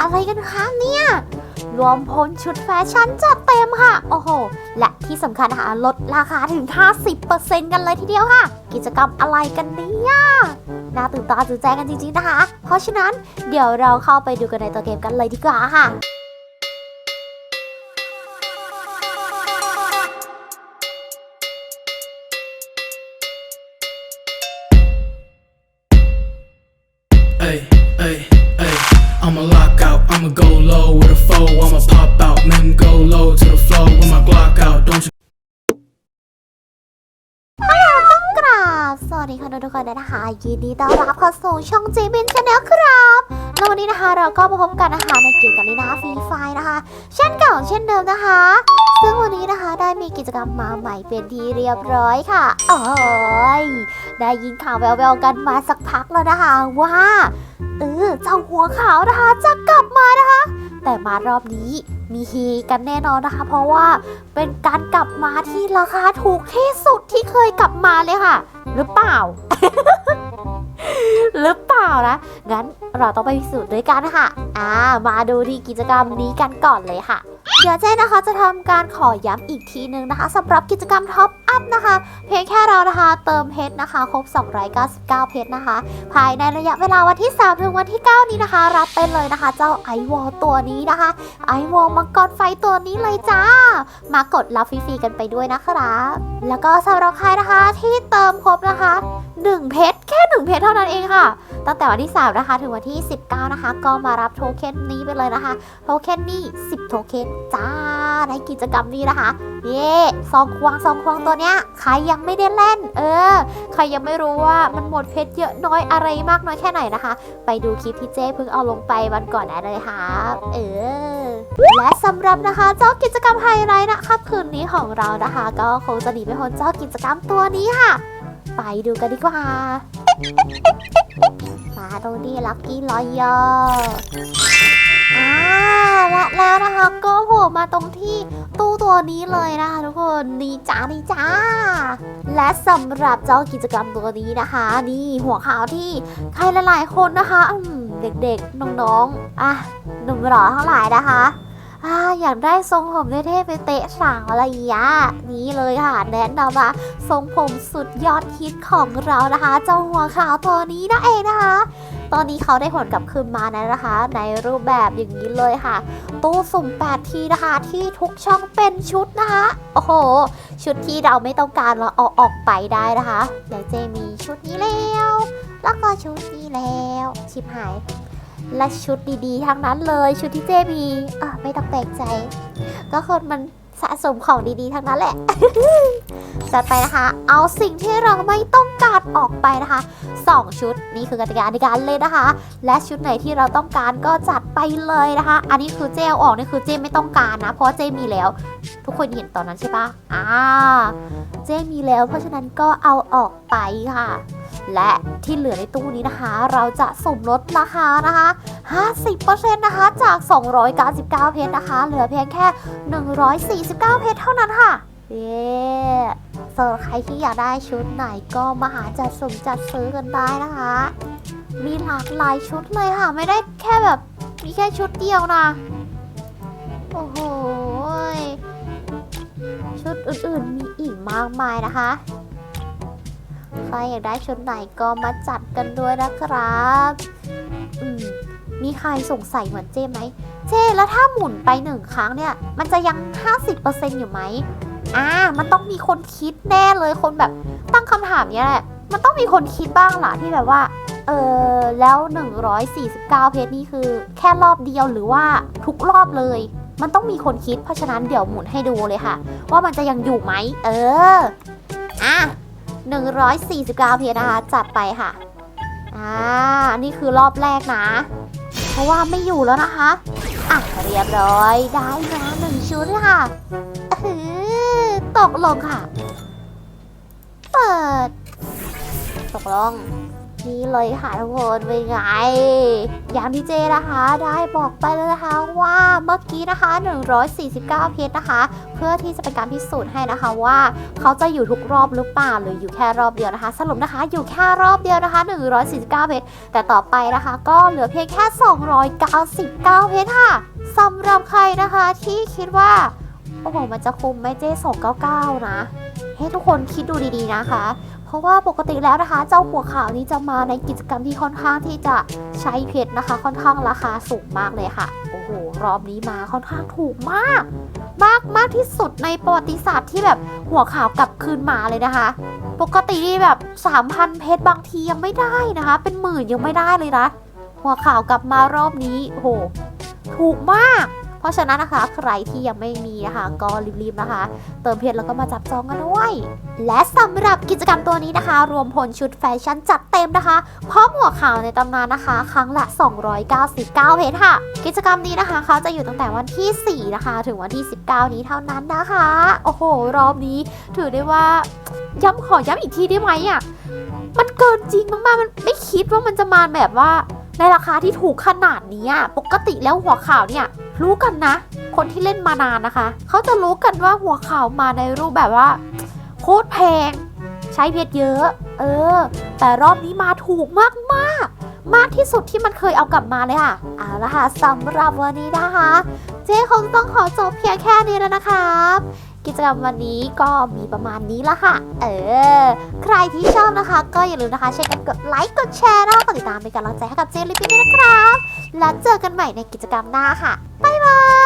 อะไรกันคะเนี่ย รวมพลชุดแฟชั่นจัดเต็มค่ะ โอ้โห และที่สำคัญนะคะลดราคาถึง 50%กันเลยทีเดียวค่ะ กิจกรรมอะไรกันเนี่ยน่าตื่นตาตื่นใจกันจริงๆนะคะ เพราะฉะนั้นเดี๋ยวเราเข้าไปดูกันในตัวเกมกันเลยดีกว่าค่ะ Ay, ay, ay. I'ma lock out, I'ma go low with a foe. I'ma pop out, men go low to the flow with my Glock out. Don't you สวัสดีค่ะทุกคนนะคะ ยินดีต้อนรับเข้าสู่ช่องจีบินชาแนลครับแล้ววันนี้นะคะเราก็มาพบกันนะคะในเกมกันเลยนะฟรีไฟนะคะ เช่นเก่าเช่นเดิมนะคะ ซึ่งวันนี้นะคะได้มีกิจกรรมมาใหม่เป็นที่เรียบร้อยค่ะโอ้ยได้ยินข่าวแววๆกันมาสักพักแล้วนะคะว่าเออเจ้าหัวขาวนะคะจะกลับมานะคะ แต่มารอบนี้มีเฮกันแน่นอนนะคะ เพราะว่าเป็นการกลับมาที่ราคาถูกที่สุดที่เคยกลับมาเลยค่ะหรือเปล่า หรือเปล่านะ งั้นเราต้องไปพิสูจน์ด้วยกันนะคะอ่า มาดูที่กิจกรรมนี้กันก่อนเลยค่ะ เดี๋ยวเจ๊นะคะจะทำการขอย้ำอีกทีนึงนะคะสำหรับกิจกรรมท็อปอัพนะคะ เพียงแค่เรานะคะเติมเพชรนะคะ ครบ 299 เพชรนะคะ ภายในระยะเวลาวันที่ 3 ถึงวันที่ 9 นี้นะคะ รับไปเลยนะคะ เจ้าไอวอลตัวนี้นะคะ ไอวอลมังกรไฟตัวนี้เลยจ้ามากดรับฟรีๆกันไปด้วยนะครับแล้วก็สำหรับใครนะคะที่เติมครบนะคะ1เพชรแค่1เพชรเท่านั้นเองค่ะ ตั้งแต่วันที่ 3 นะคะ ถึงวันที่ 19 นะคะ ก็มารับโทเค็นนี้ไปเลยนะคะ โทเค็นนี่ 10 โทเค็นจ้าในกิจกรรมนี้นะคะ เย่ซองควงซองควงตัวเนี้ยใครยังไม่ได้เล่น เออ ใครยังไม่รู้ว่ามันหมดเพชรเยอะน้อยอะไรมากน้อยแค่ไหนนะคะ ไปดูคลิปที่เจ้เพิ่งเอาลงไปวันก่อนได้เลยค่ะ เออ และสำหรับนะคะเจ้ากิจกรรมไฮไลท์นะครับคืนนี้ของเรานะคะ ก็คงจะหนีไม่พ้นเจ้ากิจกรรมตัวนี้ค่ะ ไปดูกันดีกว่า มาตรงนี้ลักกี้ลอยยออ่าและแล้วนะคะก็โผล่มาตรงที่ตู้ตัวนี้เลยนะคะทุกคนนี่จ้านี่จ้า และสำหรับเจ้ากิจกรรมตัวนี้นะคะ นี่หัวข่าวที่ใครหลายๆคนนะคะเด็กๆน้องๆอะหนุ่มหล่อทั้งหลายนะคะ อ่าอยากได้ทรงผมเท่ๆไปเตะสาวอะไรอย่างเงี้ยนี่เลยค่ะแนะนำมาทรงผมสุดยอดฮิตของเรานะคะเจ้าหัวขาวตัวนี้นั่นเองนะคะ ตอนนี้เขาได้ผลกลับคืนมาแล้วนะคะ ในรูปแบบอย่างนี้เลยค่ะ ตู้สุ่ม 8 ทีนะคะ ที่ทุกช่องเป็นชุดนะคะ โอ้โห ชุดที่เราไม่ต้องการเราเอาออกไปได้นะคะอย่างเจมีชุดนี้แล้ว แล้วก็ชุดนี้แล้วชิบหาย และชุดดีๆทั้งนั้นเลยชุดที่เจมีอะไม่ต้องแปลกใจ ก็คนมันสะสมของดีๆทั้งนั้นแหละจัดไปนะคะ เอาสิ่งที่เราไม่ต้องการออกไปนะคะ 2 ชุดนี่คือกติกาในการเล่นนะคะ และชุดไหนที่เราต้องการก็จัดไปเลยนะคะ อันนี้คือเจเอาออกนี่คือเจไม่ต้องการนะ เพราะเจมีแล้ว ทุกคนเห็นตอนนั้นใช่ปะอ่าเจมีแล้ว เพราะฉะนั้นก็เอาออกไปค่ะ และที่เหลือในตู้นี้นะคะ เราจะสมลดราคานะคะ 50%นะคะจาก 299 เพชรนะคะ เหลือเพียงแค่ 149 เพชรเท่านั้นค่ะเย้ส่วนใครที่อยากได้ชุดไหนก็มาหาจัดสุ่มจัดซื้อกันได้นะคะ มีหลากหลายชุดเลยค่ะ ไม่ได้แค่แบบมีแค่ชุดเดียวนะ โอ้โห ชุดอื่นๆมีอีกมากมายนะคะ ใครอยากได้ชุดไหนก็มาจัดกันด้วยนะครับอืมมีใครสงสัยเหมือนเจ้ไหม เจ้แล้วถ้าหมุนไปหนึ่งครั้งเนี่ย มันจะยัง 50%อยู่ไหมอ่า มันต้องมีคนคิดแน่เลยคนแบบตั้งคำถามเนี้ยแหละ มันต้องมีคนคิดบ้างล่ะที่แบบว่า เออแล้ว 149 เพจนี่คือ แค่รอบเดียวหรือว่าทุกรอบเลย มันต้องมีคนคิดเพราะฉะนั้นเดี๋ยวหมุนให้ดูเลยค่ะ ว่ามันจะยังอยู่ไหม เออ อะ 149 เพจนะคะ จัดไปค่ะ อ่า นี่คือรอบแรกนะ เพราะว่าไม่อยู่แล้วนะคะ อะ เรียบร้อย ได้นะหนึ่งชุดค่ะเออตกลงค่ะ เปิด ตกลง นี่เลยค่ะทุกคนเป็นไง อย่างที่เจนะคะได้บอกไปแล้วนะคะว่าเมื่อกี้นะคะ 149 เพชรนะคะ เพื่อที่จะเป็นการพิสูจน์ให้นะคะว่า เขาจะอยู่ทุกรอบหรือเปล่าหรืออยู่แค่รอบเดียวนะคะ สรุปนะคะอยู่แค่รอบเดียวนะคะ 149 เพชรแต่ต่อไปนะคะ ก็เหลือเพียงแค่ 299 เพชรค่ะสำหรับใครนะคะที่คิดว่า โอ้โหมันจะคุ้มไหมเจ๊299 นะให้ทุกคนคิดดูดีๆนะคะ ราะว่าปกติแล้วนะคะ เจ้าหัวขาวนี้จะมาในกิจกรรมที่ค่อนข้างที่จะใช้เพชรนะคะ ค่อนข้างราคาสูงมากเลยค่ะ โอ้โห รอบนี้มาค่อนข้างถูกมาก มากมากที่สุดในประวัติศาสตร์ที่แบบหัวขาวกลับคืนมาเลยนะคะ ปกตินี่แบบ3,000เพชรบางทียังไม่ได้นะคะ เป็นหมื่นยังไม่ได้เลยนะ หัวขาวกลับมารอบนี้โอ้โหถูกมาก เพราะฉะนั้นนะคะ ใครที่ยังไม่มีนะคะก็รีบๆนะคะ เติมเพชรแล้วก็มาจับจองกันด้วย และสำหรับกิจกรรมตัวนี้นะคะ รวมพลชุดแฟชั่นจัดเต็มนะคะพร้อมหัวข่าวในตำนานนะคะ ครั้งละ 299 เพชรค่ะ กิจกรรมนี้นะคะเขาจะอยู่ตั้งแต่วันที่ 4 นะคะ ถึงวันที่ 19 นี้เท่านั้นนะคะ โอ้โห รอบนี้ถือได้ว่าย้ำขอย้ำอีกทีได้ไหมอะมันเกินจริงมากๆ มันไม่คิดว่ามันจะมาแบบว่าในราคาที่ถูกขนาดนี้ปกติแล้วหัวข่าวเนี่ย รู้กันนะ คนที่เล่นมานานนะคะ เขาจะรู้กันว่าหัวข่าวมาในรูปแบบว่าโคตรแพง ใช้เพชรเยอะ เออ แต่รอบนี้มาถูกมากมากมากที่สุดที่มันเคยเอากลับมาเลยค่ะเอาละค่ะสำหรับวันนี้นะคะ เจ๊คงต้องขอจบเพียงแค่นี้แล้วนะครับกิจกรรมวันนี้ก็มีประมาณนี้ละค่ะ เออ ใครที่ชอบนะคะ ก็อย่าลืมนะคะช่วยกันกดไลค์ กดแชร์แล้วก็กดติดตามเป็นกำลังใจให้กับเจลิปปี้ด้วยนะครับ แล้วเจอกันใหม่ในกิจกรรมหน้าค่ะ 拜